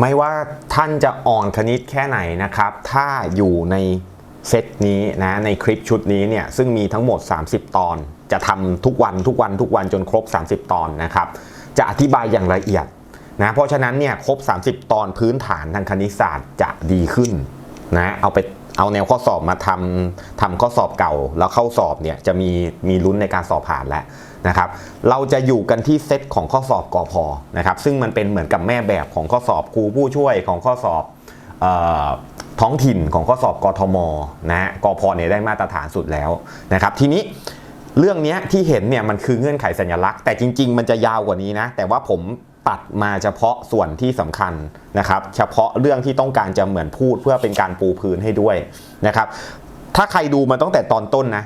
ไม่ว่าท่านจะอ่อนคณิตแค่ไหนนะครับ ถ้าอยู่ในเซตนี้นะในคลิปชุดนี้เนี่ยซึ่งมีทั้งหมด 30 ตอน จะทำทุกวันทุกวันทุกวันจนครบ 30 ตอนนะครับ จะอธิบายอย่างละเอียดนะเพราะฉะนั้นเนี่ยครบ 30 ตอนพื้นฐานทางคณิตศาสตร์จะดีขึ้นนะเอาไป เอาแนวข้อสอบมาทำทำข้อสอบเก่า แล้วเข้าสอบเนี่ยจะมีมีลุ้นในการสอบผ่านแล้วนะครับเราจะอยู่กันที่เซตของข้อสอบกอพอนะครับซึ่งมันเป็นเหมือนกับแม่แบบของข้อสอบครูผู้ช่วยของข้อสอบออท้องถิ่นของข้อสอบกทมนะกพเนี่ยได้มาตรฐานสุดแล้วนะครับทีนี้เรื่องนี้ที่เห็นเนี่ยมันคือเงื่อนไขสัญลักษณ์แต่จริง ๆ มันจะยาวกว่านี้นะแต่ว่าผม ตัดมาเฉพาะส่วนที่สำคัญนะครับ เฉพาะเรื่องที่ต้องการจะเหมือนพูดเพื่อเป็นการปูพื้นให้ด้วยนะครับ ถ้าใครดูมาตั้งแต่ตอนต้นนะ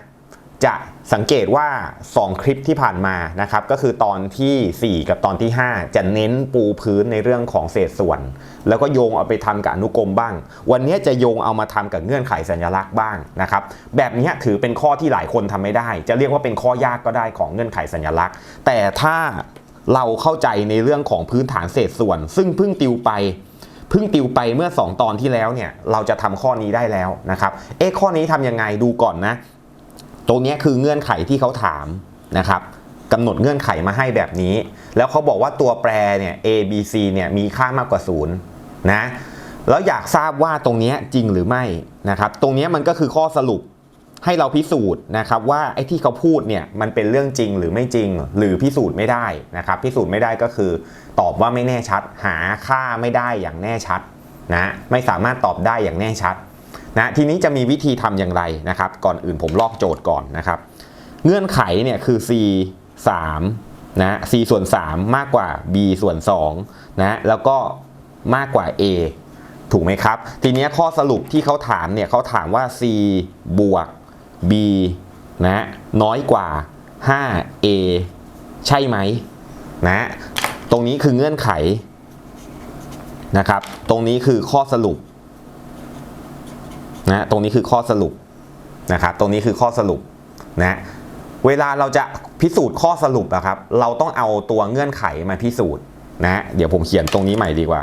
จะสังเกตว่า 2 คลิปที่ผ่านมานะครับก็คือตอนทีสี่4 กับตอนที่ 5 จะเน้นปูพื้นในเรื่องของเศษส่วน แล้วก็โยงเอาไปทำกับอนุกรมบ้าง วันนี้จะโยงเอามาทำกับเงื่อนไขสัญลักษณ์บ้างนะครับแบบนี้ถือเป็นข้อที่หลายคนทำไม่ได้ จะเรียกว่าเป็นข้อยากก็ได้ของเงื่อนไขสัญลักษณ์ แต่ถ้า เราเข้าใจในเรื่องของพื้นฐานเศษส่วน ซึ่งเพิ่งติวไปเพิ่งติวไปเมื่อ 2 ตอนที่แล้วเนี่ยเราจะทำข้อนี้ได้แล้วนะครับเอ๊ะข้อนี้ทำยังไงดูก่อนนะ ตรงนี้คือเงื่อนไขที่เขาถามนะครับกำหนดเงื่อนไขมาให้แบบนี้ แล้วเขาบอกว่าตัวแปรเนี่ย A B C เนี่ยมีค่ามากกว่า0นะแล้วอยากทราบว่าตรงนี้จริงหรือไม่นะครับ ตรงนี้มันก็คือข้อสรุป ให้เราพิสูจน์นะครับว่าไอ้ที่เขาพูดเนี่ยมันเป็นเรื่องจริงหรือไม่จริง หรือพิสูจน์ไม่ได้นะครับ พิสูจน์ไม่ได้ก็คือ ตอบว่าไม่แน่ชัด หาค่าไม่ได้อย่างแน่ชัดนะไม่สามารถตอบได้อย่างแน่ชัดนะทีนี้จะมีวิธีทำอย่างไรนะครับ ก่อนอื่นผมลอกโจทย์ก่อนนะครับ เงื่อนไขเนี่ยคือ c 3นะ c ส่วน 3 มากกว่า b ส่วน2นะแล้วก็มากกว่า a ถูกไหมครับ ทีนี้ข้อสรุปที่เขาถามเนี่ยเขาถามว่า c บวก b นะน้อยกว่า 5a ใช่ไหมนะตรงนี้คือเงื่อนไขนะครับ ตรงนี้คือข้อสรุปนะตรงนี้คือข้อสรุปนะครับตรงนี้คือข้อสรุปนะเวลาเราจะพิสูจน์ข้อสรุปอะครับ เราต้องเอาตัวเงื่อนไขมาพิสูจน์นะเดี๋ยวผมเขียนตรงนี้ใหม่ดีกว่า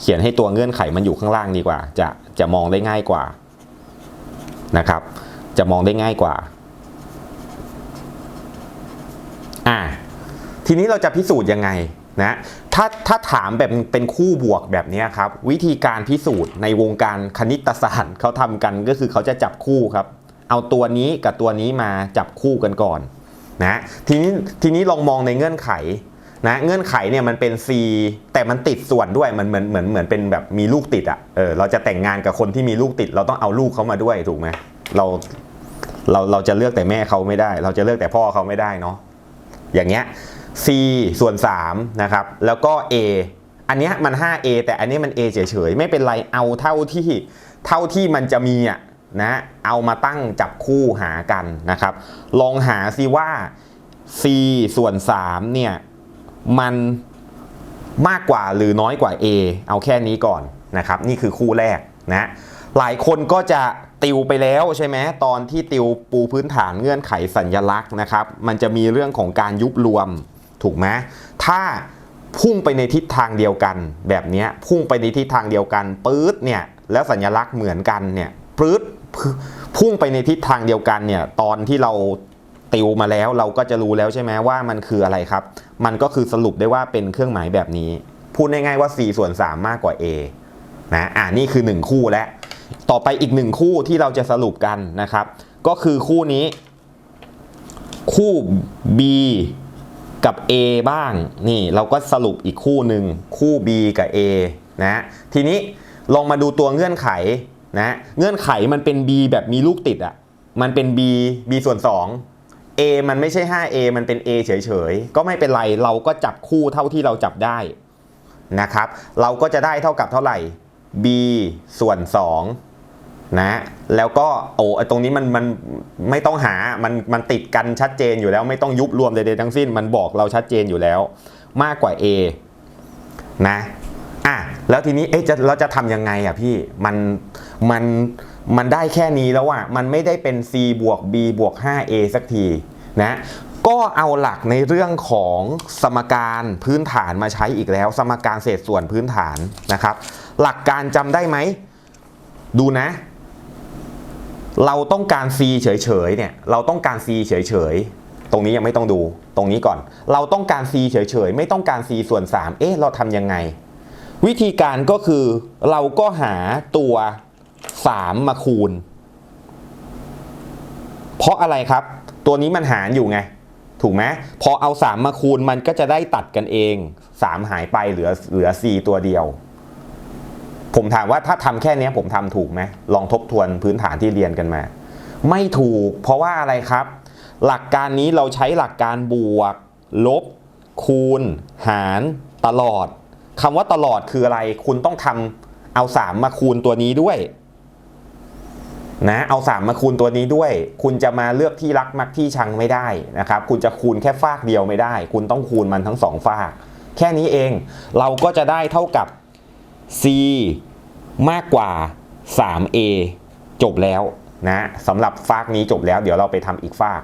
เขียนให้ตัวเงื่อนไขมันอยู่ข้างล่างดีกว่า จะจะมองได้ง่ายกว่านะครับ จะมองได้ง่ายกว่า อ่า ทีนี้เราจะพิสูจน์ยังไงนะถ้าถ้าถามแบบเป็นคู่บวกแบบนี้ครับ วิธีการพิสูจน์ในวงการคณิตศาสตร์เขาทำกันก็คือเขาจะจับคู่ครับ เอาตัวนี้กับตัวนี้มาจับคู่กันก่อนนะทีนี้ทีนี้ลองมองในเงื่อนไขนะเงื่อนไขเนี่ยมันเป็น C แต่มันติดส่วนด้วยมันเหมือนเหมือนเหมือนเป็นแบบมีลูกติดอะ่ะเออเราจะแต่งงานกับคนที่มีลูกติด เราต้องเอาลูกเขามาด้วยถูกไหม เราเราเราจะเลือกแต่แม่เขาไม่ได้ เราจะเลือกแต่พ่อเขาไม่ได้เนาะอย่างเงี้ย c ส่วน3นะครับแล้วก็ a อันเนี้ยมัน 5a แต่อันนี้มัน a เฉยๆไม่เป็นไรเอาเท่าที่เท่าที่มันจะมีอะนะเอามาตั้งจับคู่หากันนะครับ ลองหาซิว่า c ส่วน3เนี่ยมันมากกว่าหรือน้อยกว่า a เอาแค่นี้ก่อนนะครับ นี่คือคู่แรกนะหลายคนก็จะ ติวไปแล้วใช่ไหมตอนที่ติวปูพื้นฐานเงื่อนไขสัญญลักษณ์นะครับ มันจะมีเรื่องของการยุบรวมถูกไหมถ้าพุ่งไปในทิศทางเดียวกัน แบบนี้พุ่งไปในทิศทางเดียวกันปื๊ดเนี่ยแล้วสัญลักษณ์เหมือนกันเนี่ยปื๊ดพุ่งไปในทิศทางเดียวกันเนี่ยตอนที่เราติวมาแล้วเราก็จะรู้แล้วใช่ไหมว่ามันคืออะไรครับ มันก็คือสรุปได้ว่าเป็นเครื่องหมายแบบนี้ พูดง่ายๆว่า 4 ส่วน 3 มากกว่า A นะอ่านี่คือ 1 คู่แล้ว ต่อไปอีก1คู่ที่เราจะสรุปกันนะครับ ก็คือคู่นี้ คู่ B กับ A บ้างนี่เราก็สรุปอีกคู่หนึ่งคู่ B กับ A นะทีนี้ลองมาดูตัวเงื่อนไขนะเงื่อนไขมันเป็น B แบบมีลูกติดอะ่ะมันเป็น B B ส่วน 2 A มันไม่ใช่ 5A มันเป็น A เฉยๆ ก็ไม่เป็นไรเราก็จับคู่เท่าที่เราจับได้นะครับ เราก็จะได้เท่ากับเท่าไหร่ B ส่วน2นะแล้วก็โอ้ตรงนี้มันมันไม่ต้องหา มันมันติดกันชัดเจนอยู่แล้ว ไม่ต้องยุบรวมใดๆทั้งสิ้น มันบอกเราชัดเจนอยู่แล้ว มากกว่า A นะอะแล้วทีนี้เอ๊ะจะเราจะทำยังไงอะพี่มันมันมันได้แค่นี้แล้วอะมันไม่ได้เป็น C บวก B บวก 5A สักทีนะ ก็เอาหลักในเรื่องของสมการพื้นฐานมาใช้อีกแล้ว สมการเศษส่วนพื้นฐานนะครับ หลักการจำได้ไหม ดูนะ เราต้องการ c เฉยๆเนี่ยเราต้องการ c เฉยๆตรงนี้ยังไม่ต้องดูตรงนี้ก่อน เราต้องการ c เฉยๆไม่ต้องการ c ส่วน 3 เอ๊ะเราทำยังไง วิธีการก็คือเราก็หาตัว 3 มาคูณ เพราะอะไรครับ ตัวนี้มันหารอยู่ไง ถูกไหมพอเอา 3 มาคูณมันก็จะได้ตัดกันเอง 3 หายไปเหลือเหลือ c ตัวเดียว ผมถามว่าถ้าทำแค่นี้ผมทำถูกไหมลองทบทวนพื้นฐานที่เรียนกันมา ไม่ถูก เพราะว่าอะไรครับ หลักการนี้เราใช้หลักการบวก ลบ คูณ หาร ตลอดคำว่าตลอดคืออะไร คุณต้องทำเอา 3 มาคูณตัวนี้ด้วย นะเอา 3 มาคูณตัวนี้ด้วย คุณจะมาเลือกที่รักมักที่ชังไม่ได้นะครับคุณจะคูณแค่ฟากเดียวไม่ได้ คุณต้องคูณมันทั้งสองฟาก แค่นี้เองเราก็จะได้เท่ากับ c มากกว่า 3a จบแล้วนะสำหรับฟากนี้จบแล้ว เดี๋ยวเราไปทำอีกฟาก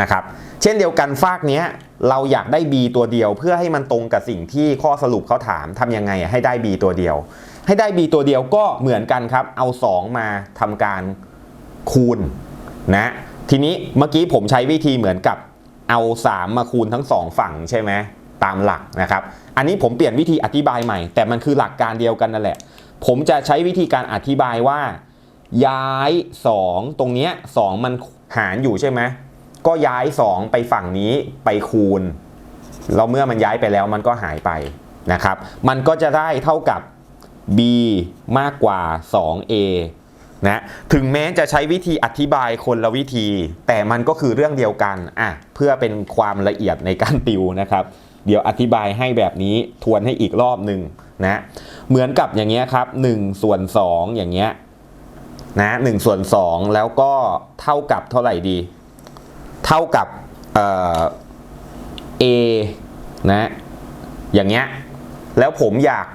นะครับเช่นเดียวกันฟากนี้เราอยากได้ b ตัวเดียว เพื่อให้มันตรงกับสิ่งที่ข้อสรุปเขาถามทำยังไงให้ได้ b ตัวเดียว ให้ได้ b ตัวเดียวก็เหมือนกันครับ เอา 2 มาทำการคูณนะทีนี้เมื่อกี้ผมใช้วิธีเหมือนกับเอา 3 มาคูณทั้ง 2 ฝั่งใช่ไหมตามหลักนะครับ อันนี้ผมเปลี่ยนวิธีอธิบายใหม่ แต่มันคือหลักการเดียวกันนั่นแหละ ผมจะใช้วิธีการอธิบายว่า ย้าย 2 ตรงเนี้ย2มันหารอยู่ใช่ไหมก็ย้าย 2 ไปฝั่งนี้ไปคูณแล้วเมื่อมันย้ายไปแล้วมันก็หายไปนะครับ มันก็จะได้เท่ากับ b มากกว่า 2a นะถึงแม้จะใช้วิธีอธิบายคนละวิธี แต่มันก็คือเรื่องเดียวกันอะเพื่อเป็นความละเอียดในการติวนะครับ เดี๋ยวอธิบายให้แบบนี้ทวนให้อีกรอบหนึ่งนะเหมือนกับอย่างเงี้ยครับ1ส่วน2อย่างเงี้ยนะ1ส่วน2แล้วก็เท่ากับเท่าไหร่ดี เท่ากับเอ่อ a นะอย่างเงี้ยแล้วผมอยาก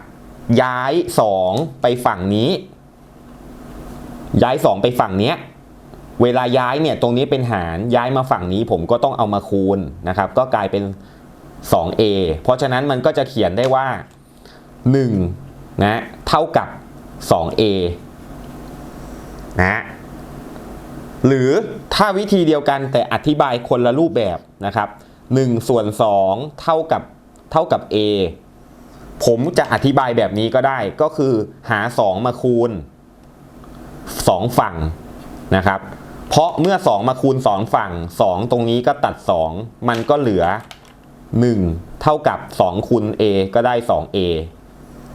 ย้าย 2 ไปฝั่งนี้ ย้าย 2 ไปฝั่งเนี้ยเวลาย้ายเนี่ยตรงนี้เป็นหารย้ายมาฝั่งนี้ผมก็ต้องเอามาคูณนะครับ ก็กลายเป็น 2a เพราะฉะนั้นมันก็จะเขียนได้ว่า 1 นะ เท่ากับ 2a นะหรือถ้าวิธีเดียวกันแต่อธิบายคนละรูปแบบนะครับ1ส่วน2เท่ากับเท่ากับ a ผมจะอธิบายแบบนี้ก็ได้ก็คือหา 2 มาคูณ 2 ฝั่งนะครับ เพราะเมื่อ 2 มาคูณ 2 ฝั่ง 2 ตรงนี้ก็ตัด 2 มันก็เหลือ 1 เท่ากับ 2 คูณ a ก็ได้ 2a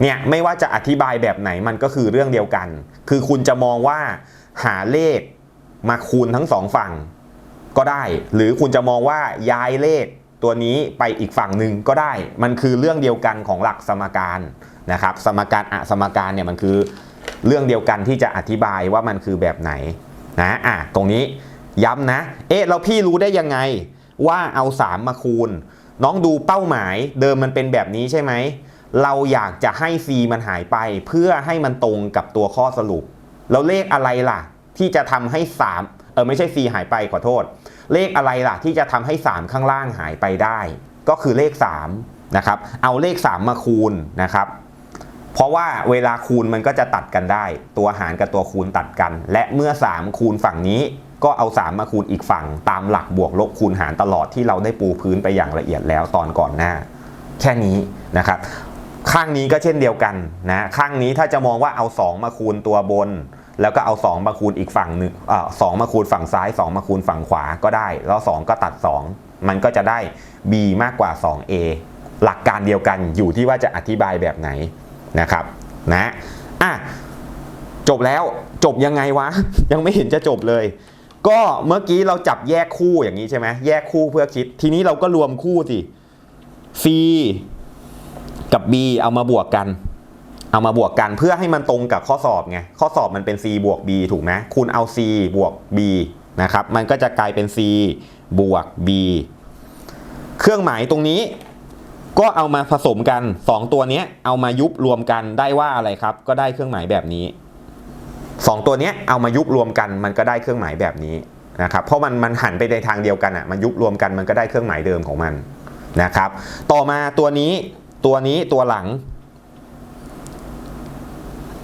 เนี่ยไม่ว่าจะอธิบายแบบไหนมันก็คือเรื่องเดียวกัน คือคุณจะมองว่าหาเลขมาคูณทั้งสองฝั่งก็ได้ หรือคุณจะมองว่าย้ายเลข ตัวนี้ไปอีกฝั่งหนึ่งก็ได้ มันคือเรื่องเดียวกันของหลักสมการนะครับ สมการอะสมการเนี่ยมันคือเรื่องเดียวกันที่จะอธิบายว่ามันคือแบบไหนนะอะตรงนี้ย้ำนะ เอ๊ะแล้วพี่รู้ได้ยังไงว่าเอา 3 มาคูณ น้องดูเป้าหมายเดิมมันเป็นแบบนี้ใช่ไหม เราอยากจะให้ c มันหายไปเพื่อให้มันตรงกับตัวข้อสรุปแล้วเลขอะไรล่ะ ที่จะทำให้ 3 ออไม่ใช่ c หายไปขอโทษ เลขอะไรล่ะที่จะทำให้ 3 ข้างล่างหายไปได้ ก็คือเลข3นะครับเอาเลข 3 มาคูณนะครับเพราะว่าเวลาคูณมันก็จะตัดกันได้ ตัวหารกับตัวคูณตัดกัน และเมื่อ 3 คูณฝั่งนี้ก็เอา 3 มาคูณอีกฝั่ง ตามหลักบวกลบคูณหารตลอดที่เราได้ปูพื้นไปอย่างละเอียดแล้วตอนก่อนหน้า แค่นี้นะครับข้างนี้ก็เช่นเดียวกันนะข้างนี้ถ้าจะมองว่าเอา 2 มาคูณตัวบน แล้วก็เอา 2 มาคูณอีกฝั่งหนึ่งเอ่อสมาคูณฝั่งซ้าย 2 มาคูณฝั่งขวาก็ได้ แล้ว 2 ก็ตัด 2 มันก็จะได้ b มากกว่า 2a หลักการเดียวกันอยู่ที่ว่าจะอธิบายแบบไหนนะครับนะอะจบแล้วจบยังไงวะ ยังไม่เห็นจะจบเลย ก็เมื่อกี้เราจับแยกคู่อย่างนี้ใช่ไหมแยกคู่เพื่อคิด ทีนี้เราก็รวมคู่สิ c กับ b เอามาบวกกัน เอามาบวกกันเพื่อให้มันตรงกับข้อสอบไงข้อสอบมันเป็น c บวก b ถูกไหมคุณเอา c บวก b นะครับมันก็จะกลายเป็น c บวก b เครื่องหมายตรงนี้ก็เอามาผสมกัน 2 ตัวนี้เอามายุบรวมกันได้ว่าอะไรครับ ก็ได้เครื่องหมายแบบนี้ 2 ตัวนี้เอามายุบรวมกันมันก็ได้เครื่องหมายแบบนี้นะครับเพราะมันมันหันไปในทางเดียวกันอะมันยุบรวมกันมันก็ได้เครื่องหมายเดิมของมันนะครับ ต่อมาตัวนี้ตัวนี้ตัวหลัง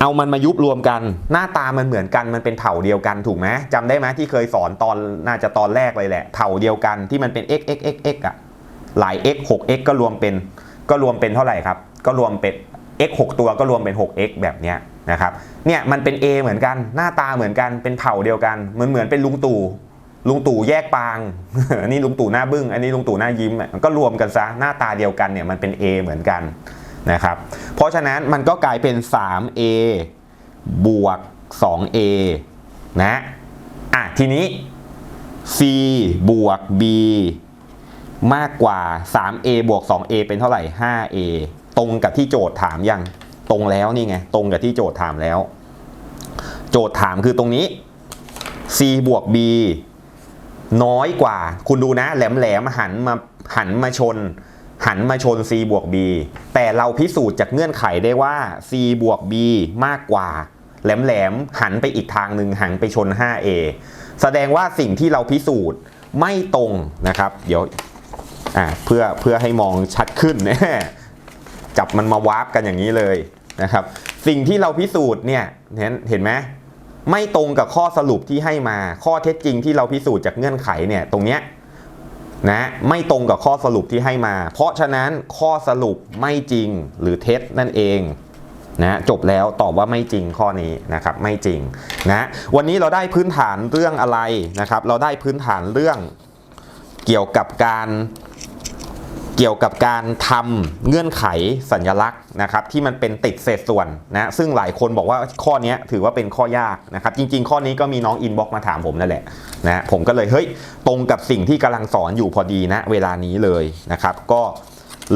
เอามันมายุบรวมกัน หน้าตามันเหมือนกันมันเป็นเผ่าเดียวกันถูกไหมจำได้ไหมที่เคยสอนตอนน่าจะตอนแรกเลยแหละเผ่าเดียวกันที่มันเป็น x x x x อะหลาย x 6 x ก็รวมเป็นก็รวมเป็นเท่าไหร่ครับ ก็รวมเป็น x 6 ตัวก็รวมเป็น 6x แบบเนี้ยนะครับเนี่ยมันเป็น A เหมือนกัน หน้าตาเหมือนกันเป็นเผ่าเดียวกันเหมือนเหมือนเป็นลุงตู่ลุงตู่แยกปางอันนี้ลุงตู่หน้าบึ้งอันนี้ลุงตู่หน้ายิ้มมันก็รวมกันซะหน้าตาเดียวกันเนี่ยมันเป็น A เหมือนกัน นะครับเพราะฉะนั้นมันก็กลายเป็น 3A บวก 2A นะอะทีนี้ C บวก B มากกว่า 3A บวก 2A เป็นเท่าไหร่ 5A ตรงกับที่โจทย์ถามยังตรงแล้วนี่ไง ตรงกับที่โจทย์ถามแล้ว โจทย์ถามคือตรงนี้ C บวก B น้อยกว่า คุณดูนะ แหลมแหลมหันมาหันมาชน หันมาชน C บวก B แต่เราพิสูจน์จากเงื่อนไขได้ว่า C บวก B มากกว่า แหลมๆ หันไปอีกทางหนึ่งหันไปชน 5A แสดงว่าสิ่งที่เราพิสูจน์ไม่ตรงนะครับ เดี๋ยวเพื่อเพื่อให้มองชัดขึ้นจับมันมาวาร์ปกันอย่างนี้เลยนะครับ สิ่งที่เราพิสูจน์เนี่ยเห็นเห็นไหมไม่ตรงกับข้อสรุปที่ให้มา ข้อเท็จจริงที่เราพิสูจน์จากเงื่อนไขเนี่ยตรงเนี้ย นะไม่ตรงกับข้อสรุปที่ให้มา เพราะฉะนั้นข้อสรุปไม่จริงหรือเท็จนั่นเองนะจบแล้วตอบว่าไม่จริงข้อนี้นะครับไม่จริงนะวันนี้เราได้พื้นฐานเรื่องอะไรนะครับ เราได้พื้นฐานเรื่องเกี่ยวกับการ เกี่ยวกับการทำเงื่อนไขสัญลักษณ์นะครับที่มันเป็นติดเศษส่วนนะซึ่งหลายคนบอกว่าข้อนี้ถือว่าเป็นข้อยากนะครับจริง ๆ ข้อนี้ก็มีน้องอินบ็อกมาถามผมนั่นแหละนะผมก็เลยเฮ้ยตรงกับสิ่งที่กำลังสอนอยู่พอดีนะเวลานี้เลยนะครับก็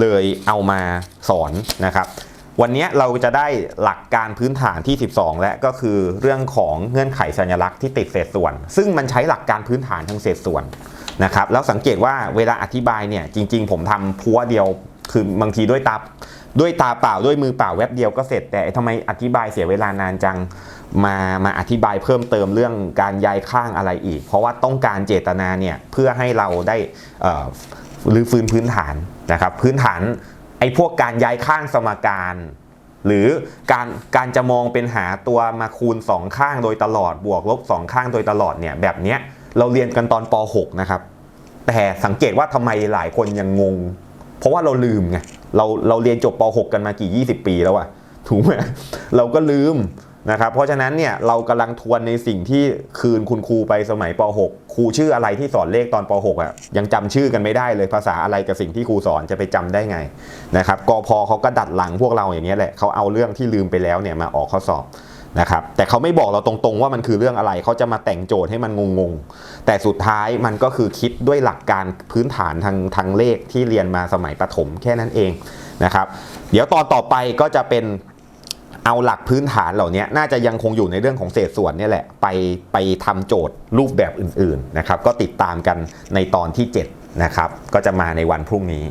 เลยเอามาสอนนะครับ วันนี้เราจะได้หลักการพื้นฐานที่ 12 และก็คือเรื่องของเงื่อนไขสัญลักษณ์ที่ติดเศษส่วน ซึ่งมันใช้หลักการพื้นฐานทางเศษส่วน นะครับแล้วสังเกตว่าเวลาอธิบายเนี่ยจริง ๆ ผมทำพัวเดียว คือบางทีด้วยตาด้วยตาเปล่าด้วยมือเปล่าแวบเดียวก็เสร็จ แต่ทำไมอธิบายเสียเวลานานจังมามาอธิบายเพิ่มเติมเรื่องการย้ายข้างอะไรอีก เพราะว่าต้องการเจตนาเนี่ยเพื่อให้เราได้รื้อฟื้นพื้นฐานนะครับ พื้นฐานไอ้พวกการย้ายข้างสมการหรือการการจะมองเป็นหาตัวมาคูณ 2 ข้างโดยตลอดบวกลบ 2 ข้างโดยตลอดเนี่ยแบบเนี้ย เราเรียนกันตอนป .6 นะครับ แต่สังเกตว่าทำไมหลายคนยังงง เพราะว่าเราลืมไง เราเราเรียนจบป .6 กันมากี่ 20 ปีแล้วอะถูกไหมเราก็ลืมนะครับ เพราะฉะนั้นเนี่ยเรากำลังทวนในสิ่งที่คืนคุณครูไปสมัยป .6 ครูชื่ออะไรที่สอนเลขตอนป .6 อะยังจำชื่อกันไม่ได้เลยภาษาอะไรกับสิ่งที่ครูสอนจะไปจำได้ไงนะครับกพเขาก็ดัดหลังพวกเราอย่างนี้แหละเขาเอาเรื่องที่ลืมไปแล้วเนี่ยมาออกข้อสอบ นะครับแต่เขาไม่บอกเราตรงๆว่ามันคือเรื่องอะไร เขาจะมาแต่งโจทย์ให้มันงงๆ แต่สุดท้ายมันก็คือคิดด้วยหลักการพื้นฐานทางทางเลขที่เรียนมาสมัยประถมแค่นั้นเองนะครับ เดี๋ยวตอนต่อไปก็จะเป็นเอาหลักพื้นฐานเหล่านี้น่าจะยังคงอยู่ในเรื่องของเศษส่วนนี่แหละ ไปไปทำโจทย์รูปแบบอื่นๆนะครับ ก็ติดตามกันในตอนที่ 7 นะครับ ก็จะมาในวันพรุ่งนี้